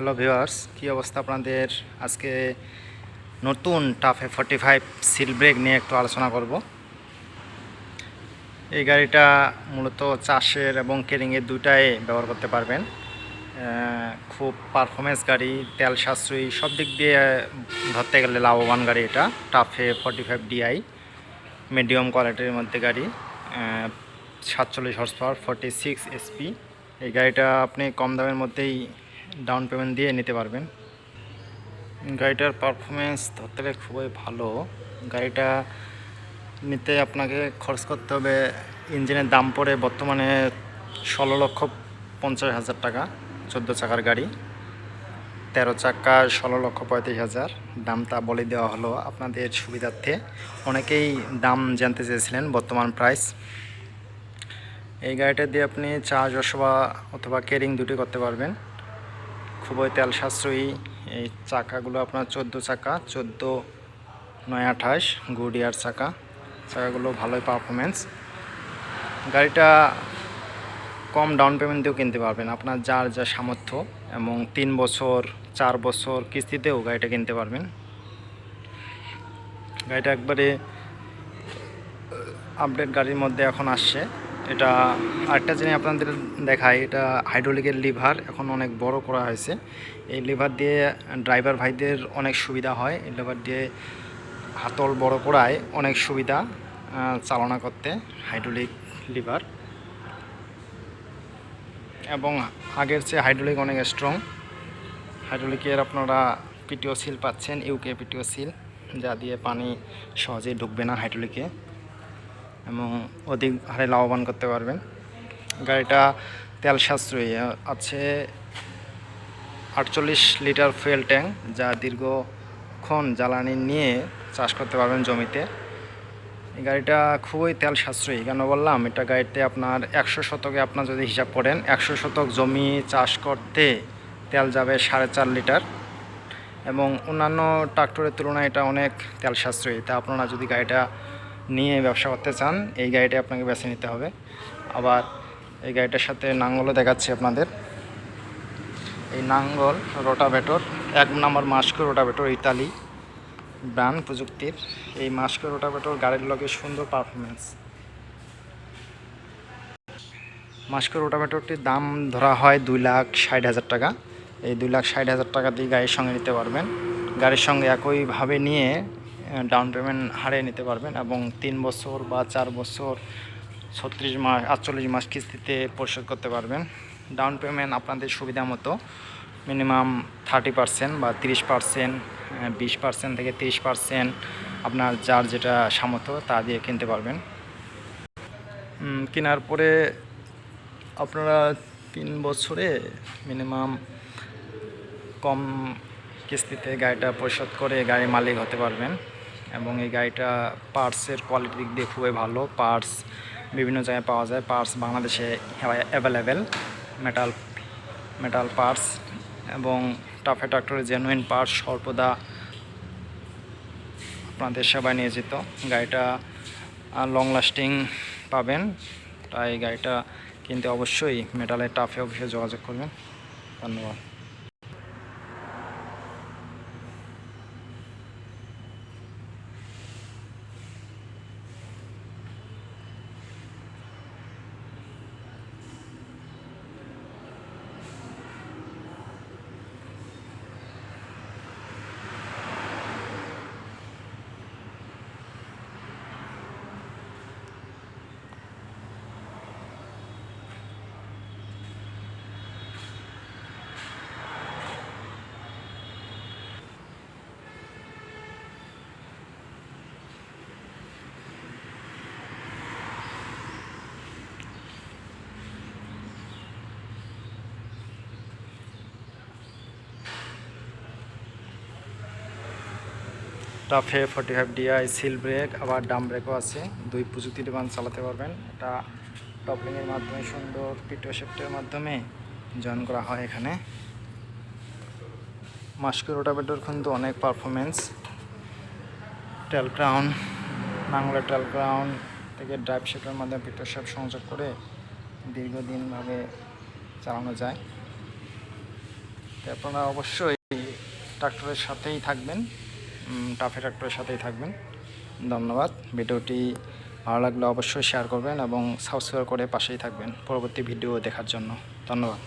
Hello viewers, কী অবস্থা আপনাদের? আজকে নতুন TAFE forty five seal brake নিয়ে একটু আলোচনা করব। এই গাড়িটা মূলত চাষের এবং কেরিংয়ের দুটাই ব্যবহার করতে পারবেন। খুব পারফরমেন্স গাড়ি, তেল সাশ্রয়ী, সব দিক দিয়ে ধরতে গেলে লাভবান গাড়ি এটা TAFE forty five DI medium কোয়ালিটির মধ্যে গাড়ি সাতচল্লিশ horse power forty six SP এই গাড়িটা আপনি কম দামের মধ্যেই ডাউন পেমেন্ট দিয়ে নিতে পারবেন। গাড়িটার পারফরমেন্স ধরতে গেলে খুবই ভালো। গাড়িটা নিতে আপনাকে খরচ করতে হবে ইঞ্জিনের দাম পড়ে বর্তমানে ষোলো লক্ষ পঞ্চাশ হাজার টাকা, চোদ্দ চাকার গাড়ি। তেরো চাকা, ষোলো লক্ষ পঁয়ত্রিশ হাজার। দামটা বলে দেওয়া হলো আপনাদের সুবিধার্থে। অনেকেই দাম জানতে চেয়েছিলেন বর্তমান প্রাইস এই গাড়িটা দিয়ে আপনি চার্জ অথবা অথবা কেরিং দুটি করতে পারবেন। খুবই তেল সাশ্রয়ী এই চাকাগুলো আপনার চোদ্দ চাকা, চোদ্দ নয় আঠাশ গুডিয়ার চাকা। চাকাগুলো ভালোই পারফরমেন্স গাড়িটা কম ডাউন পেমেন্ট দিয়েও কিনতে পারবেন। আপনার যার যা সামর্থ্য এবং তিন বছর, চার বছর কিস্তিতেও গাড়িটা কিনতে পারবেন। গাড়িটা একবারে আপডেট গাড়ির মধ্যে এখন আসছে। এটা আরেকটা জিনিস আপনাদের দেখায় এটা হাইড্রোলিকের লিভার, এখন অনেক বড় করা হয়েছে। এই লিভার দিয়ে ড্রাইভার ভাইদের অনেক সুবিধা হয়, এই লিভার দিয়ে হাতল বড় করায় অনেক সুবিধা চালনা করতে হাইড্রোলিক লিভার। এবং আগের চেয়ে হাইড্রোলিক অনেক স্ট্রং হাইড্রোলিকের আপনারা পিটিও সিল পাচ্ছেন, ইউকে পিটিও সিল, যা দিয়ে পানি সহজেই ঢুকবে না হাইড্রোলিকে। এবং অধিক হারে লাভবান করতে পারবেন। গাড়িটা তেল সাশ্রয়ী আছে আটচল্লিশ লিটার ফুয়েল ট্যাঙ্ক, যা দীর্ঘক্ষণ জ্বালানি নিয়ে চাষ করতে পারবেন জমিতে। এই গাড়িটা খুবই তেল সাশ্রয়ী কেন বললাম, এটা গাড়িতে আপনার একশো শতকে আপনার যদি হিসাব করেন, একশো শতক জমি চাষ করতে তেল যাবে সাড়ে চার লিটার এবং অন্যান্য ট্রাক্টরের তুলনায় এটা অনেক তেল সাশ্রয়ী। তা আপনারা যদি গাড়িটা নিয়ে ব্যবসা করতে চান, এই গাড়িটা আপনাকে বেছে নিতে হবে। আবার এই গাড়িটার সাথে নাঙ্গলও দেখাচ্ছি আপনাদের। এই নাঙ্গল রোটাভেটর, এক নম্বর মাস্কো রোটাভেটর ইতালি ব্রান্ড প্রযুক্তির। এই মাস্কো রোটাভেটর গাড়ির লগে সুন্দর পারফরমেন্স মাস্কো রোটাভেটরটির দাম ধরা হয় দুই লাখ ষাট হাজার টাকা। এই দুই লাখ ষাট হাজার টাকা দিয়ে গাড়ির সঙ্গে নিতে পারবেন। গাড়ির সঙ্গে একইভাবে নিয়ে ডাউন পেমেন্ট হারে নিতে পারবেন এবং তিন বছর বা চার বছর ছত্রিশ মাস, আটচল্লিশ মাস কিস্তিতে পরিশোধ করতে পারবেন। ডাউন পেমেন্ট আপনাদের সুবিধা মতো মিনিমাম থার্টি পার্সেন্ট বা তিরিশ পার্সেন্ট বিশ পার্সেন্ট থেকে তিরিশ পার্সেন্ট আপনার যার যেটা সামর্থ্য তা দিয়ে কিনতে পারবেন। কেনার পরে আপনারা তিন বছরে মিনিমাম কম কিস্তিতে গাড়িটা পরিশোধ করে গাড়ির মালিক হতে পারবেন। এবং এই গাড়িটা পার্টসের কোয়ালিটি দিক দিয়ে খুবই ভালো। পার্টস বিভিন্ন জায়গায় পাওয়া যায়। পার্টস বাংলাদেশে অ্যাভেলেবেল মেটাল মেটাল পার্টস এবং টাফে ট্রাক্টরের জেনুইন পার্টস সর্বদা আপনাদের সেবায় যেত গাড়িটা লং লাস্টিং পাবেন। তাই গাড়িটা কিনতে অবশ্যই মেটালের টাফে অফিসে যোগাযোগ করবেন। ধন্যবাদ। TAFE forty five DI seal brake আবার ডাম ব্রেকও আছে। দুই প্রযুক্তি ডিমান্ড চালাতে পারবেন। এটা টপলিংয়ের মাধ্যমে, সুন্দর পিটো শেফটের মাধ্যমে জয়েন করা হয় এখানে। মাস্কের রোটাভেটর কিন্তু অনেক পারফরমেন্স টেল ক্রাউন নাঙ্গলের টেল ক্রাউন থেকে ড্রাইভ শেফের মাধ্যমে পিটো শেপ সংযোগ করে দীর্ঘদিনভাবে চালানো যায়। আপনারা অবশ্যই ট্রাক্টরের সাথেই থাকবেন। টাফে ট্রাক্টরের সাথেই থাকবেন। ধন্যবাদ। ভিডিওটি ভালো লাগলে অবশ্যই শেয়ার করবেন এবং সাবস্ক্রাইব করে পাশেই থাকবেন। পরবর্তী ভিডিও দেখার জন্য। ধন্যবাদ।